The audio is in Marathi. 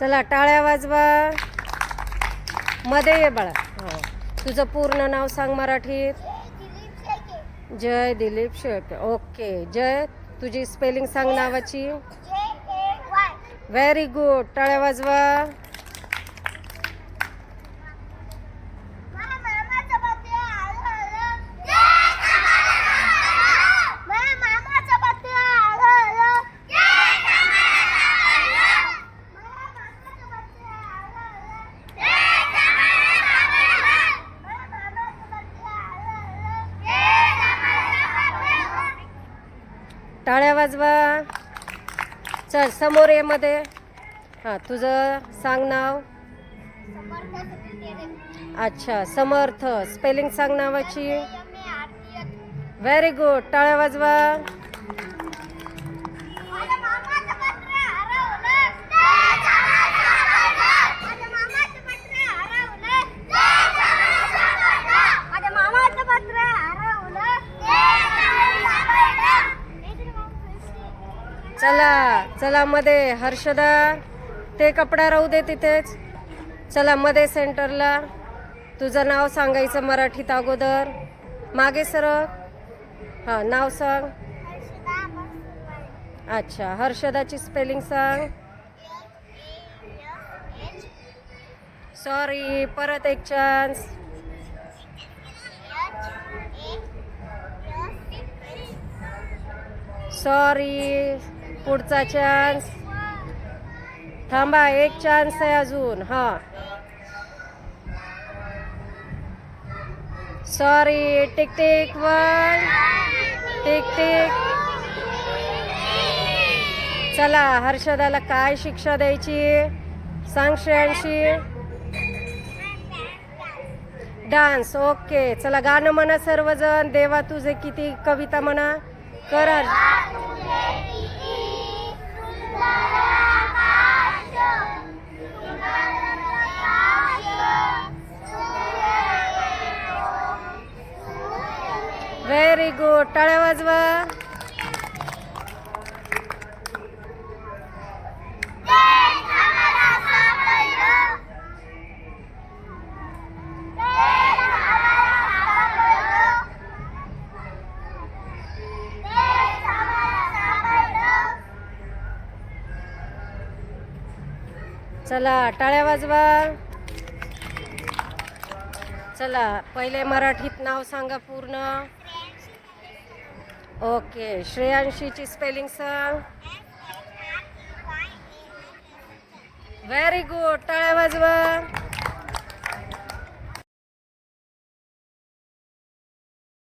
चला टाळ्या वाजवा. मध्ये ये बाळा. हां. तुझं पूर्ण नाव सांग मराठीत. जय दिलीप शेळके. ओके. जय. तुझी स्पेलिंग सांग नावाची. व्हेरी गुड टाळ्या वाजवा. टाळ्या वाजवा. चल समोर ये मध्ये. हां तुझं सांग नाव. अच्छा समर्थ. स्पेलिंग सांग नावाची. व्हेरी गुड टाळ्या वाजवा. चला चला मध्ये हर्षदा ते कपडा राहू दे तिथेच. चला मध्ये सेंटरला. तुझं नाव सांगायचं मराठीत अगोदर. मागे सर. हां नाव सांग. अच्छा हर्षदाची स्पेलिंग सांग. सॉरी परत एक चान्स सॉरी पुढचा चान्स थांबा एक चान्स आहे अजून. हां. Sorry tick tick one tick tick चला हर्षदाला काय शिक्षा द्यायची? सांग श्रेयांशी. डान्स ओके चला गाणं म्हणा सर्वजण. देवा तुझे किती कविता म्हणा. कर. व्हेरी गुड टाळ्या वाजवा. चला टाळ्या वाजवा. चला पहिले मराठीत नाव सांगा पूर्ण. ओके श्रेयांशीची स्पेलिंग सांग. व्हेरी गुड टाळ्या वाजवा.